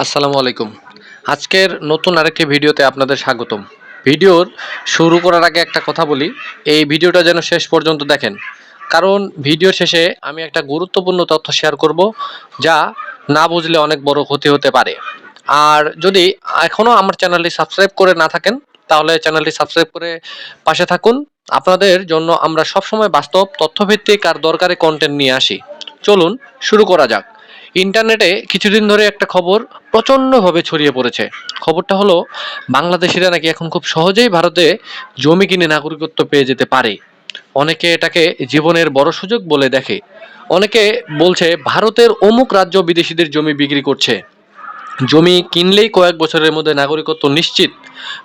আসসালামু আলাইকুম। আজকের নতুন আরেকটি ভিডিওতে আপনাদের স্বাগতম। ভিডিওর শুরু করার আগে একটা কথা বলি, এই ভিডিওটা যেন শেষ পর্যন্ত দেখেন। কারণ ভিডিওর শেষে আমি একটা গুরুত্বপূর্ণ তথ্য শেয়ার করব, যা না বুঝলে অনেক বড় ক্ষতি হতে পারে। আর যদি এখনও আমার চ্যানেলটি সাবস্ক্রাইব করে না থাকেন, তাহলে চ্যানেলটি সাবস্ক্রাইব করে পাশে থাকুন। আপনাদের জন্য আমরা সবসময় বাস্তব, তথ্যভিত্তিক আর দরকারি কন্টেন্ট নিয়ে আসি। চলুন শুরু করা যাক। ইন্টারনেটে কিছুদিন ধরে একটা খবর প্রচণ্ডভাবে ছড়িয়ে পড়েছে। খবরটা হলো, বাংলাদেশিরা নাকি এখন খুব সহজেই ভারতে জমি কিনে নাগরিকত্ব পেয়ে যেতে পারে। অনেকে এটাকে জীবনের বড় সুযোগ বলে দেখে। অনেকে বলছে, ভারতের অমুক রাজ্য বিদেশিদের জমি বিক্রি করছে। জমি কিনলেই কয়েক বছরের মধ্যে নাগরিকত্ব নিশ্চিত।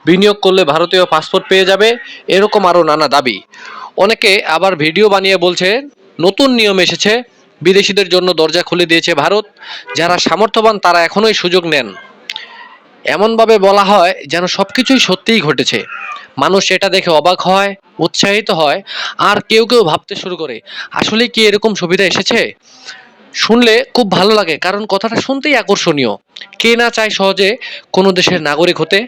বিনিয়োগ করলে ভারতীয় পাসপোর্ট পেয়ে যাবে, এরকম আরও নানা দাবি। অনেকে আবার ভিডিও বানিয়ে বলছে, নতুন নিয়ম এসেছে বিদেশিদের জন্য দরজা খুলে দিয়েছে ভারত। যারা সামর্থ্যবান, তারা এখনোই সুযোগ নেন। এমনভাবে বলা হয় যেন সব কিছুই সত্যিই ঘটেছে। মানুষ এটা দেখে অবাক হয়, উৎসাহিত হয়, আর কেউ কেউ ভাবতে শুরু করে, আসলে কি এরকম সুবিধা এসেছে? শুনলে খুব ভালো লাগে, কারণ কথাটা শুনতেই আকর্ষণীয়। কে না চায় সহজে কোনো দেশের নাগরিক হতে?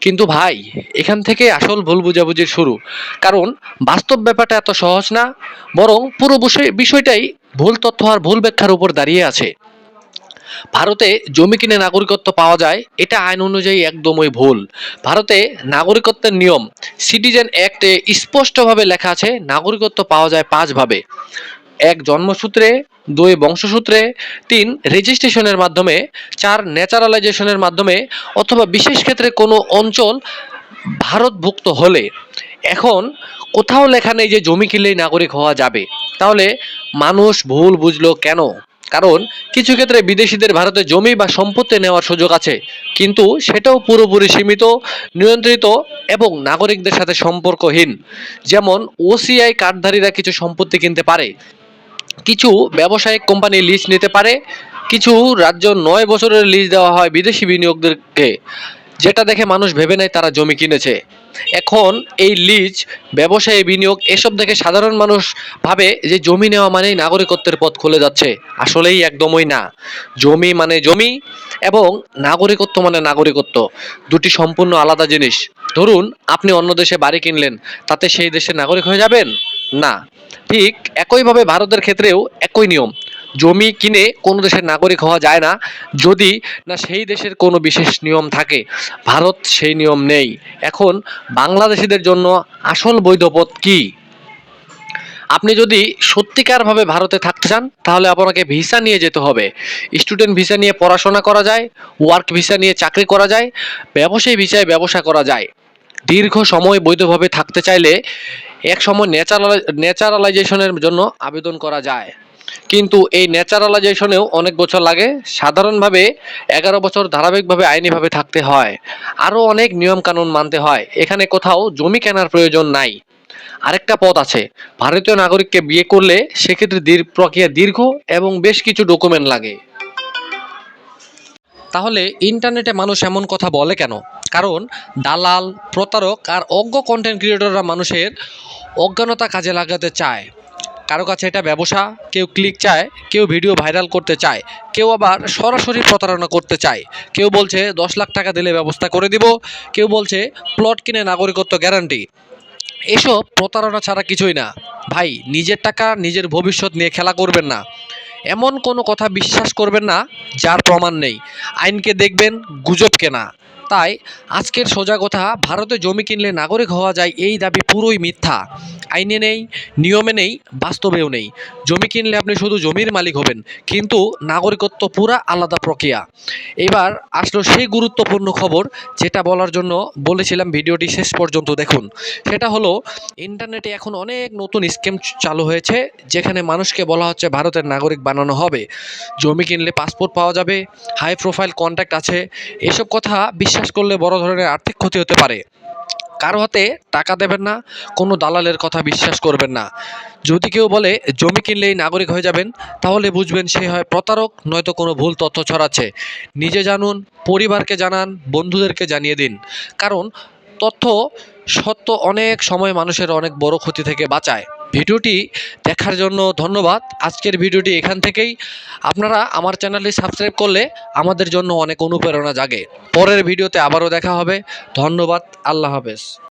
কিন্তু ভাই, এখান থেকে আসল ভুল বুঝাবুঝির শুরু। কারণ বাস্তব ব্যাপারটা এত সহজ না, বরং পুরো বিষয় বিষয়টাই ভুল তথ্য আর ভুল ব্যাখ্যার উপর দাঁড়িয়ে আছে। ভারতে জমি কিনে নাগরিকত্ব পাওয়া যায়, এটা আইন অনুযায়ী একদমই ভুল। ভারতে নাগরিকত্বের নিয়ম সিটিজেন অ্যাক্টে স্পষ্টভাবে লেখা আছে, নাগরিকত্ব পাওয়া যায় পাঁচভাবে। এক জন্মসূত্রে, দুই বংশসূত্রে, তিন রেজিস্ট্রেশনের মাধ্যমে, চার ন্যাচারালাইজেশনের মাধ্যমে, অথবা বিশেষ ক্ষেত্রে কোনো অঞ্চল ভারতভুক্ত হলে। এখন কোথাও লেখা নেই যে জমি কিনলেই নাগরিক হওয়া যাবে। তাহলে মানুষ ভুল বুঝলো কেন? কারণ কিছু ক্ষেত্রে বিদেশিদের ভারতে জমি বা সম্পত্তি নেওয়ার সুযোগ আছে, কিন্তু সেটাও পুরোপুরি সীমিত, নিয়ন্ত্রিত এবং নাগরিকদের সাথে সম্পর্কহীন। যেমন ওসিআই কার্ডধারীরা কিছু সম্পত্তি কিনতে পারে, কিছু ব্যবসায়িক কোম্পানি লিজ নিতে পারে, কিছু রাজ্য নয় বছরের লিজ দেওয়া হয় বিদেশি বিনিয়োগদেরকে, যেটা দেখে মানুষ ভেবে নেয় তারা জমি কিনেছে। এখন এই লিজ, ব্যবসায়ী বিনিয়োগ, এসব দেখে সাধারণ মানুষ ভাবে যে জমি নেওয়া মানেই নাগরিকত্বের পথ খুলে যাচ্ছে। আসলেই একদমই না। জমি মানে জমি এবং নাগরিকত্ব মানে নাগরিকত্ব। দুটি সম্পূর্ণ আলাদা জিনিস। ধরুন, আপনি অন্য দেশে বাড়ি কিনলেন, তাতে সেই দেশের নাগরিক হয়ে যাবেন? না। ঠিক একইভাবে ভারতের ক্ষেত্রেও একই নিয়ম। জমি কিনে কোনো দেশের নাগরিক হওয়া যায় না। যদি না সেই দেশের কোনো বিশেষ নিয়ম থাকে, ভারত সেই নিয়ম নেই। এখন বাংলাদেশিদের জন্য আসল বৈধ পথ কি? আপনি যদি সত্যিকারভাবে ভারতে থাকতে চান, তাহলে আপনাকে ভিসা নিয়ে যেতে হবে। স্টুডেন্ট ভিসা নিয়ে পড়াশোনা করা যায়, ওয়ার্ক ভিসা নিয়ে চাকরি করা যায়, ব্যবসায়ী ভিসায় ব্যবসা করা যায়। দীর্ঘ সময় বৈধভাবে থাকতে চাইলে এক সময় ন্যাচারাল ন্যাচারালাইজেশনের জন্য আবেদন করা যায়। কিন্তু এই ন্যাচারালাইজেশনেও অনেক বছর লাগে। সাধারণভাবে এগারো বছর ধারাবাহিকভাবে আইনিভাবে থাকতে হয়। আরও অনেক নিয়মকানুন মানতে হয়। এখানে কোথাও জমি কেনার প্রয়োজন নাই। আরেকটা পথ আছে। ভারতীয় নাগরিককে বিয়ে করলে সেক্ষেত্রে প্রক্রিয়া দীর্ঘ এবং বেশ কিছু ডকুমেন্ট লাগে। তাহলে ইন্টারনেটে মানুষ এমন কথা বলে কেন? কারণ দালাল, প্রতারক আর অজ্ঞ কন্টেন্ট ক্রিয়েটররা মানুষের অজ্ঞানতা কাজে লাগাতে চায়। কারও কাছে এটা ব্যবসা, কেউ ক্লিক চায়, কেউ ভিডিও ভাইরাল করতে চায়, কেউ আবার সরাসরি প্রতারণা করতে চায়। কেউ বলছে দশ লাখ টাকা দিলে ব্যবস্থা করে দিব, কেউ বলছে প্লট কিনে নাগরিকত্ব গ্যারান্টি এসব প্রতারণা ছাড়া কিছুই না। ভাই, নিজের টাকা নিজের ভবিষ্যৎ নিয়ে খেলা করবেন না। এমন কোনো কথা বিশ্বাস করবেন না, যার প্রমাণ নেই। আইনকে দেখবেন, গুজব কেনা। তাই আজকের সোজা কথা, ভারতে জমি কিনলে নাগরিক হওয়া যায় এই দাবি পুরোই মিথ্যা। আইনে নেই, নিয়মে নেই, বাস্তবেও নেই। জমি কিনলে আপনি শুধু জমির মালিক হবেন, কিন্তু নাগরিকত্ব পুরা আলাদা প্রক্রিয়া। এবার আসলো সেই গুরুত্বপূর্ণ খবর, যেটা বলার জন্য বলেছিলাম ভিডিওটি শেষ পর্যন্ত দেখুন। সেটা হলো, ইন্টারনেটে এখন অনেক নতুন স্কিম চালু হয়েছে, যেখানে মানুষকে বলা হচ্ছে ভারতের নাগরিক বানানো হবে। জমি কিনলে পাসপোর্ট পাওয়া যাবে, হাই প্রোফাইল কন্ট্যাক্ট আছে। এসব কথা বিশ্বাস করলে বড় ধরনের আর্থিক ক্ষতি হতে পারে। কারও হাতে টাকা দেবেন না, কোনো দালালের কথা বিশ্বাস করবেন না। যদি কেউ বলে, জমি কিনলেই নাগরিক হয়ে যাবেন তাহলে বুঝবেন সে হয় প্রতারক, নয়তো কোনো ভুল তথ্য ছড়াচ্ছে। নিজে জানুন, পরিবারকে জানান, বন্ধুদেরকে জানিয়ে দিন। কারণ তথ্য সত্য অনেক সময় মানুষের অনেক বড় ক্ষতি থেকে বাঁচায়। ভিডিওটি দেখার জন্য ধন্যবাদ। আজকের ভিডিওটি এখান থেকেই। আপনারা আমার চ্যানেলটি সাবস্ক্রাইব করলে আমাদের জন্য অনেক অনুপ্রেরণা জাগে। পরের ভিডিওতে আবারও দেখা হবে। ধন্যবাদ। আল্লাহ হাফেজ।